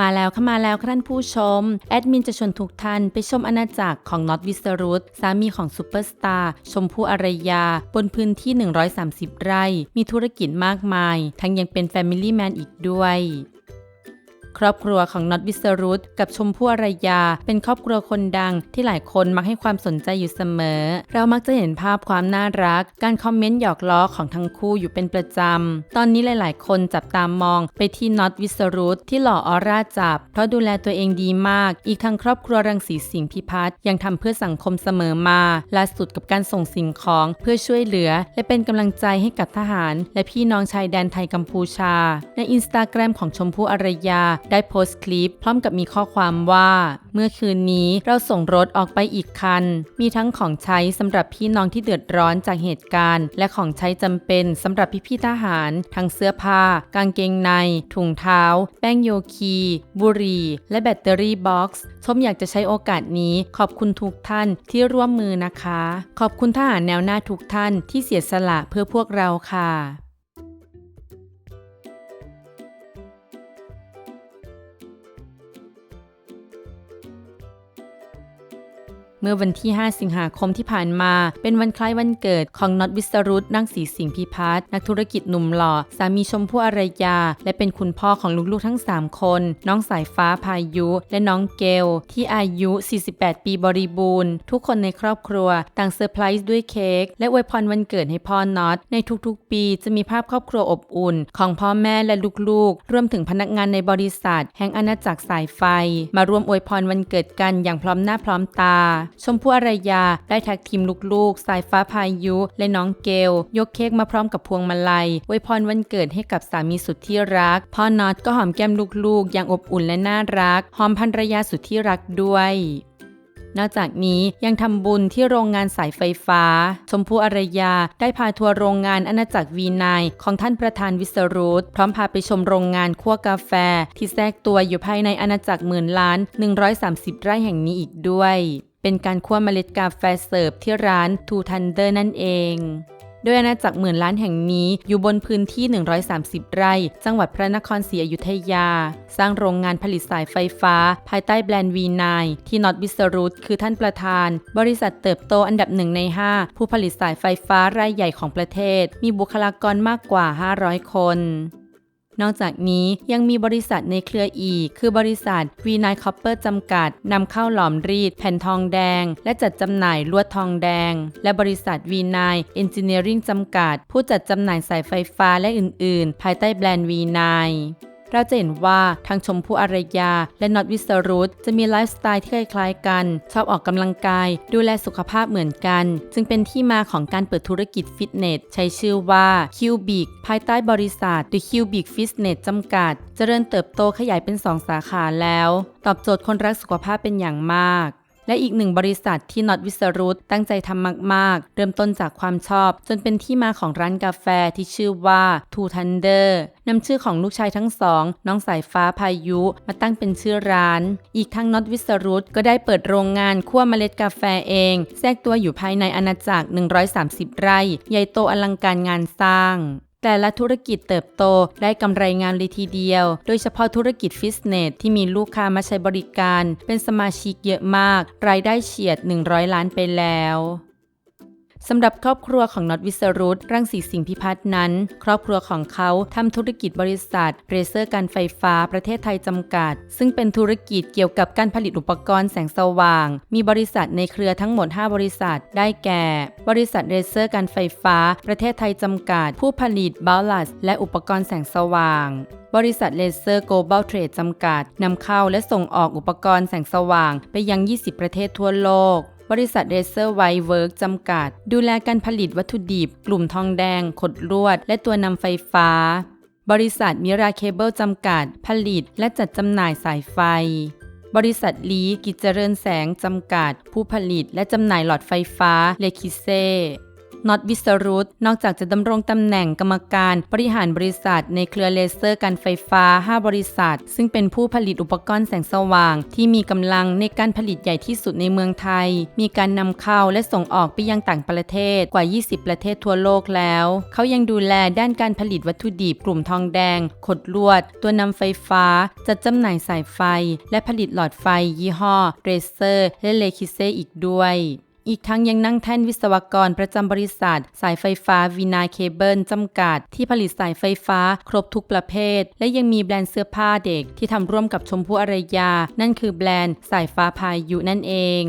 มาแล้วค่ะมาแล้วค่ะท่านผู้ชม แอดมินจะชวนทุกท่านไปชมอาณาจักรของน็อตวิสรุตสามีของซูเปอร์สตาร์ชมพู่อารยา บนพื้นที่ 130 ไร่ มีธุรกิจมากมาย ทั้งยังเป็นแฟมิลี่แมนอีกด้วย ครอบครัวของน็อตวิสรุตกับชมพู่อารยา เป็นครอบครัวคนดังที่หลายคนมักให้ความสนใจอยู่เสมอ เรามักจะเห็นภาพความน่ารัก การคอมเมนต์หยอกล้อของทั้งคู่อยู่เป็นประจำ ตอนนี้หลาย ๆ คนจับตามองไปที่น็อตวิสรุตที่หล่อออร่าจับ เพราะดูแลตัวเองดีมาก อีกทั้งครอบครัวรังสีสิงห์พิพัฒน์ยังทำเพื่อสังคมเสมอมาล่าสุดกับการส่งสิ่งของเพื่อช่วยเหลือ และเป็นกำลังใจให้กับทหาร และพี่น้องชายแดนไทยกัมพูชา ในอินสตาแกรมของชมพู่อารยาได้โพสต์คลิป พร้อมกับมีข้อความว่า เมื่อคืนนี้เราส่งรถออกไปอีกคัน มีทั้งของใช้สำหรับพี่น้องที่เดือดร้อนจากเหตุการณ์ และของใช้จำเป็นสำหรับพี่ๆทหาร ทั้งเสื้อผ้า กางเกงใน ถุงเท้า แป้งโยคี บุหรี่ และแบตเตอรี่บ็อกซ์ชมอยากจะใช้โอกาสนี้ ขอบคุณทุกท่านที่ร่วมมือนะคะ ขอบคุณทหารแนวหน้าทุกท่านที่เสียสละเพื่อพวกเราค่ะ มื่อวันที่ 5 สิงหาคมที่ผ่านมา เป็นวันคล้ายวันเกิดของน็อตวิสรุตนั่งสีสิงห์พิพัฒน์นักธุรกิจหนุ่มหล่อ สามีชมพู่อารยา และเป็นคุณพ่อของลูกๆทั้ง 3 คน น้องสายฟ้าพายุ และน้องเกล ที่อายุ 48 ปีบริบูรณ์ ทุกคนในครอบครัวต่างเซอร์ไพรส์ด้วยเค้กและอวยพรวันเกิดให้พ่อน็อตในทุกๆ ปีจะมีภาพครอบครัวอบอุ่น ของพ่อแม่และลูกๆ รวมถึงพนักงานในบริษัท แห่งอาณาจักรสายไฟ มาร่วมอวยพรวันเกิดกันอย่างพร้อมหน้าพร้อมตาชมพู่อารยา ได้แท็กทีมลูกๆ สายฟ้าพายุ และน้องเกล ยกเค้กมาพร้อมกับพวงมาลัยอวยพรวันเกิดให้กับสามีสุดที่รัก พ่อน็อตก็หอมแก้มลูกๆ อย่างอบอุ่นและน่ารัก หอมภรรยาสุดที่รักด้วยนอกจากนี้ยังทำบุญที่โรงงานสายไฟฟ้า ชมพู่อารยา ได้พาทัวร์โรงงานอาณาจักรวีนายของท่านประธานวิสรุตพร้อมพาไปชมโรงงานคั่วกาแฟ ที่แทรกตัวอยู่ภายในอาณาจักรหมื่นล้าน 130 ไร่แห่งนี้อีกด้วย เป็นการคั่วเมล็ดกาแฟเสิร์ฟที่ร้านทูทันเดอร์นั่นเองโดยอาณาจักรหมื่นล้านแห่งนี้อยู่บนพื้นที่ 130 ไร่ จังหวัดพระนครศรีอยุธยา สร้างโรงงานผลิตสายไฟฟ้า ภายใต้แบรนด์ V9 ที่น็อตวิสรุตคือท่านประธาน บริษัทเติบโตอันดับหนึ่งใน 5 ผู้ผลิตสายไฟฟ้ารายใหญ่ของประเทศ มีบุคลากรมากกว่า 500 คน นอกจากนี้ยังมีบริษัทในเครืออีก คือบริษัท V9 Copper จำกัดนำเข้าหลอมรีด แผ่นทองแดง และจัดจำหน่ายลวดทองแดง และบริษัท V9 Engineering จำกัด ผู้จัดจำหน่ายสายไฟฟ้าและอื่น ๆ ภายใต้แบรนด์ V9 เราจะเห็นว่าทั้งชมพู่อารยา และน็อตวิสรุตจะมีไลฟ์สไตล์ที่คล้ายๆกัน ชอบออกกำลังกาย ดูแลสุขภาพเหมือนกัน จึงเป็นที่มาของการเปิดธุรกิจฟิตเนส ใช้ชื่อว่า Cubic ภายใต้บริษัท The Cubic Fitness จำกัดเจริญเติบโตขยายเป็น 2 สาขาแล้ว ตอบโจทย์คนรักสุขภาพเป็นอย่างมาก และอีกหนึ่งบริษัทที่น็อตวิสรุตตั้งใจทำมาก ๆ เริ่มต้นจากความชอบ จนเป็นที่มาของร้านกาแฟที่ชื่อว่า Two Thunder นำชื่อของลูกชายทั้งสอง น้องสายฟ้าพายุมาตั้งเป็นชื่อร้าน อีกทั้งน็อตวิสรุตก็ได้เปิดโรงงานคั่วเมล็ดกาแฟเอง แทรกตัวอยู่ภายในอาณาจักร 130 ไร่ ใหญ่โตอลังการงานสร้าง แต่ละธุรกิจเติบโตได้กำไรงานเลยทีเดียว โดยเฉพาะธุรกิจฟิตเนสที่มีลูกค้ามาใช้บริการ เป็นสมาชิกเยอะมาก รายได้เฉียด 100 ล้านไปแล้ว สำหรับครอบครัวของน็อตวิสรุตรังสีสิงห์พิพัฒน์นั้น ครอบครัวของเขาทำธุรกิจบริษัทเรเซอร์การไฟฟ้าประเทศไทยจำกัด ซึ่งเป็นธุรกิจเกี่ยวกับการผลิตอุปกรณ์แสงสว่าง มีบริษัทในเครือทั้งหมด 5 บริษัท ได้แก่ บริษัทเรเซอร์การไฟฟ้า ประเทศไทยจำกัด ผู้ผลิตบาลัสและอุปกรณ์แสงสว่างบริษัทเลเซอร์ Global Trade จำกัด นำเข้าและส่งออกอุปกรณ์แสงสว่างไปยัง 20 ประเทศทั่วโลก บริษัทเรเซอร์ไวเวิร์กจำกัด ดูแลการผลิตวัตถุดิบ กลุ่มทองแดง ขดลวด และตัวนำไฟฟ้า บริษัทมิราเคเบิลจำกัด ผลิตและจัดจำหน่ายสายไฟ บริษัทลีกิจเจริญแสงจำกัด ผู้ผลิตและจำหน่ายหลอดไฟฟ้าเลคิเซ น็อตวิสรุตนอกจากจะดำรงตำแหน่งกรรมการบริหารบริษัท ในเครือเลเซอร์การไฟฟ้า 5 บริษัท ซึ่งเป็นผู้ผลิตอุปกรณ์แสงสว่าง ที่มีกำลังในการผลิตใหญ่ที่สุดในเมืองไทย มีการนำเข้าและส่งออกไปยังต่างประเทศกว่า 20 ประเทศทั่วโลกแล้ว เขายังดูแลด้านการผลิตวัตถุดิบกลุ่มทองแดง ขดลวด ตัวนำไฟฟ้า จัดจำหน่ายสายไฟ และผลิตหลอดไฟ ยี่ห้อเรเซอร์และเลคิเซอีกด้วย อีกทั้งยังนั่งแท่นวิศวกรประจำบริษัท สายไฟฟ้าวีนาเคเบิลจำกัด ที่ผลิตสายไฟฟ้าครบทุกประเภท และยังมีแบรนด์เสื้อผ้าเด็กที่ทำร่วมกับชมพู่อารยา นั่นคือแบรนด์สายฟ้าพายุนั่นเอง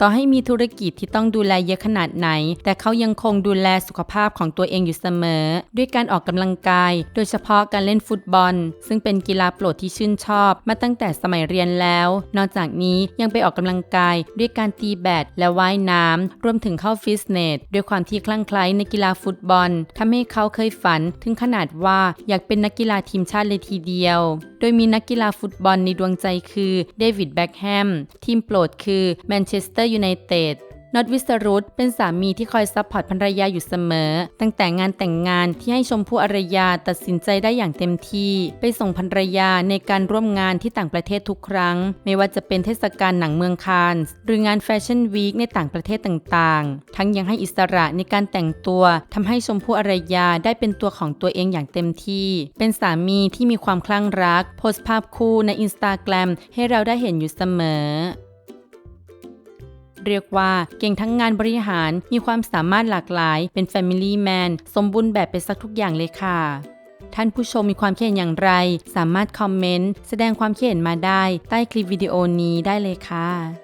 ต่อให้มีธุรกิจที่ต้องดูแลเยอะขนาดไหน แต่เขายังคงดูแลสุขภาพของตัวเองอยู่เสมอ ด้วยการออกกำลังกาย โดยเฉพาะการเล่นฟุตบอล ซึ่งเป็นกีฬาโปรดที่ชื่นชอบ มาตั้งแต่สมัยเรียนแล้ว นอกจากนี้ยังไปออกกำลังกาย ด้วยการตีแบดและว่ายน้ำรวมถึงเข้าฟิตเนสด้วยความที่คลั่งไคล้ในกีฬาฟุตบอลทำให้เขาเคยฝันถึงขนาดว่าอยากเป็นนักกีฬาทีมชาติเลยทีเดียว โดยมีนักกีฬาฟุตบอลในดวงใจคือเดวิดแบ็กแฮมทีมโปรดคือแมนเชสเตอร์ยูไนเต็ดน็อตวิสรุตเป็นสามีที่คอยซัพพอร์ตภรรยาอยู่เสมอ ตั้งแต่งานแต่งงานที่ให้ชมพู่อารยาตัดสินใจได้อย่างเต็มที่ ไปส่งภรรยาในการร่วมงานที่ต่างประเทศทุกครั้ง ไม่ว่าจะเป็นเทศกาลหนังเมืองคานส์หรืองานแฟชั่นวีคในต่างประเทศต่างๆ ทั้งยังให้อิสระในการแต่งตัวทำให้ชมพู่อารยาได้เป็นตัวของตัวเองอย่างเต็มที่ เป็นสามีที่มีความคลั่งรัก โพสต์ภาพคู่ในอินสตาแกรมให้เราได้เห็นอยู่เสมอ เรียกว่าเก่งทั้งงานบริหาร มีความสามารถหลากหลาย เป็น Family Man สมบูรณ์แบบไปสักทุกอย่างเลยค่ะท่านผู้ชมมีความคิดเห็นอย่างไร สามารถคอมเมนต์ แสดงความคิดเห็นมาได้ ใต้คลิปวิดีโอนี้ได้เลยค่ะ